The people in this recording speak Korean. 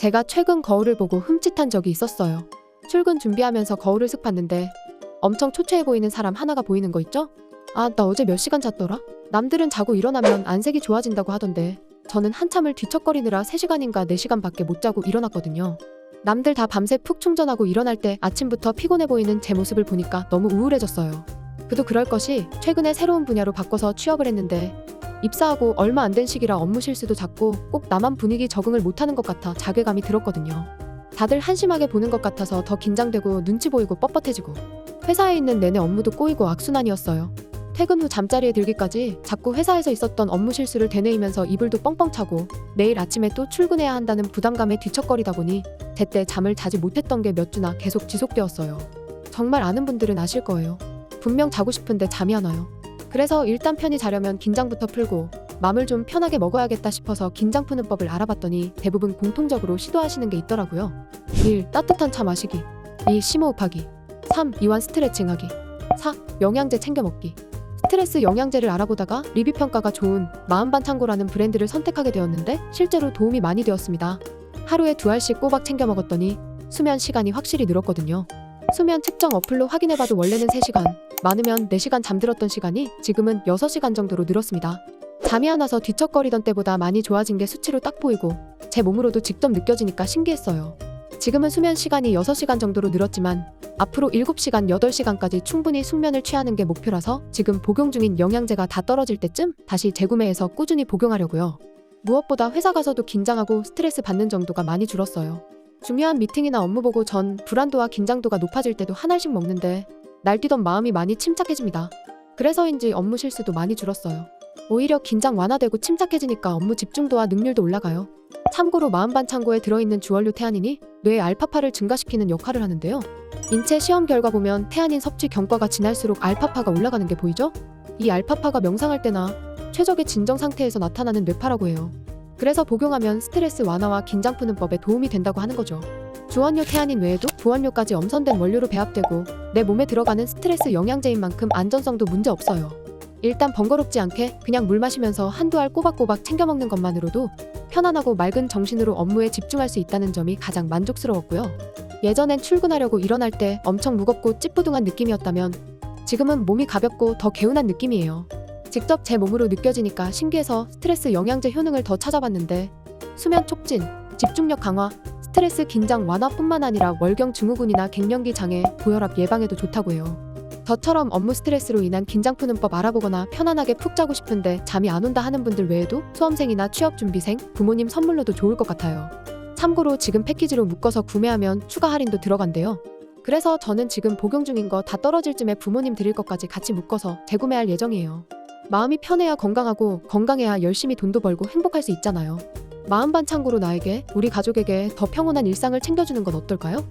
제가 최근 거울을 보고 흠칫한 적이 있었어요. 출근 준비하면서 거울을 슥 봤는데 엄청 초췌해 보이는 사람 하나가 보이는 거 있죠? 아, 나 어제 몇 시간 잤더라? 남들은 자고 일어나면 안색이 좋아진다고 하던데 저는 한참을 뒤척거리느라 3시간인가 4시간밖에 못 자고 일어났거든요. 남들 다 밤새 푹 충전하고 일어날 때 아침부터 피곤해 보이는 제 모습을 보니까 너무 우울해졌어요. 그도 그럴 것이 최근에 새로운 분야로 바꿔서 취업을 했는데 입사하고 얼마 안 된 시기라 업무 실수도 잦고 꼭 나만 분위기 적응을 못하는 것 같아 자괴감이 들었거든요. 다들 한심하게 보는 것 같아서 더 긴장되고 눈치 보이고 뻣뻣해지고 회사에 있는 내내 업무도 꼬이고 악순환이었어요. 퇴근 후 잠자리에 들기까지 자꾸 회사에서 있었던 업무 실수를 되뇌이면서 이불도 뻥뻥 차고 내일 아침에 또 출근해야 한다는 부담감에 뒤척거리다 보니 제때 잠을 자지 못했던 게 몇 주나 계속 지속되었어요. 정말 아는 분들은 아실 거예요. 분명 자고 싶은데 잠이 안 와요. 그래서 일단 편히 자려면 긴장부터 풀고 맘을 좀 편하게 먹어야겠다 싶어서 긴장 푸는 법을 알아봤더니 대부분 공통적으로 시도하시는 게 있더라고요. 1. 따뜻한 차 마시기 2. 심호흡하기 3. 이완 스트레칭하기 4. 영양제 챙겨 먹기 스트레스 영양제를 알아보다가 리뷰 평가가 좋은 마음반창고라는 브랜드를 선택하게 되었는데 실제로 도움이 많이 되었습니다. 하루에 두 알씩 꼬박 챙겨 먹었더니 수면 시간이 확실히 늘었거든요. 수면 측정 어플로 확인해봐도 원래는 3시간, 많으면 4시간 잠들었던 시간이 지금은 6시간 정도로 늘었습니다. 잠이 안 와서 뒤척거리던 때보다 많이 좋아진 게 수치로 딱 보이고 제 몸으로도 직접 느껴지니까 신기했어요. 지금은 수면 시간이 6시간 정도로 늘었지만 앞으로 7시간, 8시간까지 충분히 숙면을 취하는 게 목표라서 지금 복용 중인 영양제가 다 떨어질 때쯤 다시 재구매해서 꾸준히 복용하려고요. 무엇보다 회사 가서도 긴장하고 스트레스 받는 정도가 많이 줄었어요. 중요한 미팅이나 업무 보고 전 불안도와 긴장도가 높아질 때도 한 알씩 먹는데 날뛰던 마음이 많이 침착해집니다. 그래서인지 업무 실수도 많이 줄었어요. 오히려 긴장 완화되고 침착해지니까 업무 집중도와 능률도 올라가요. 참고로 마음반창고에 들어있는 주원료 태아닌이 뇌의 알파파를 증가시키는 역할을 하는데요. 인체 시험 결과 보면 태아닌 섭취 경과가 지날수록 알파파가 올라가는 게 보이죠? 이 알파파가 명상할 때나 최적의 진정 상태에서 나타나는 뇌파라고 해요. 그래서 복용하면 스트레스 완화와 긴장 푸는 법에 도움이 된다고 하는 거죠. 주원료 태아닌 외에도 부원료까지 엄선된 원료로 배합되고 내 몸에 들어가는 스트레스 영양제인 만큼 안전성도 문제 없어요. 일단 번거롭지 않게 그냥 물 마시면서 한두 알 꼬박꼬박 챙겨 먹는 것만으로도 편안하고 맑은 정신으로 업무에 집중할 수 있다는 점이 가장 만족스러웠고요. 예전엔 출근하려고 일어날 때 엄청 무겁고 찌뿌둥한 느낌이었다면 지금은 몸이 가볍고 더 개운한 느낌이에요. 직접 제 몸으로 느껴지니까 신기해서 스트레스 영양제 효능을 더 찾아봤는데 수면 촉진, 집중력 강화, 스트레스 긴장 완화뿐만 아니라 월경 증후군이나 갱년기 장애, 고혈압 예방에도 좋다고 해요. 저처럼 업무 스트레스로 인한 긴장 푸는 법 알아보거나 편안하게 푹 자고 싶은데 잠이 안 온다 하는 분들 외에도 수험생이나 취업 준비생, 부모님 선물로도 좋을 것 같아요. 참고로 지금 패키지로 묶어서 구매하면 추가 할인도 들어간대요. 그래서 저는 지금 복용 중인 거 다 떨어질 쯤에 부모님 드릴 것까지 같이 묶어서 재구매할 예정이에요. 마음이 편해야 건강하고 건강해야 열심히 돈도 벌고 행복할 수 있잖아요. 마음 반 창고로 나에게 우리 가족에게 더 평온한 일상을 챙겨주는 건 어떨까요?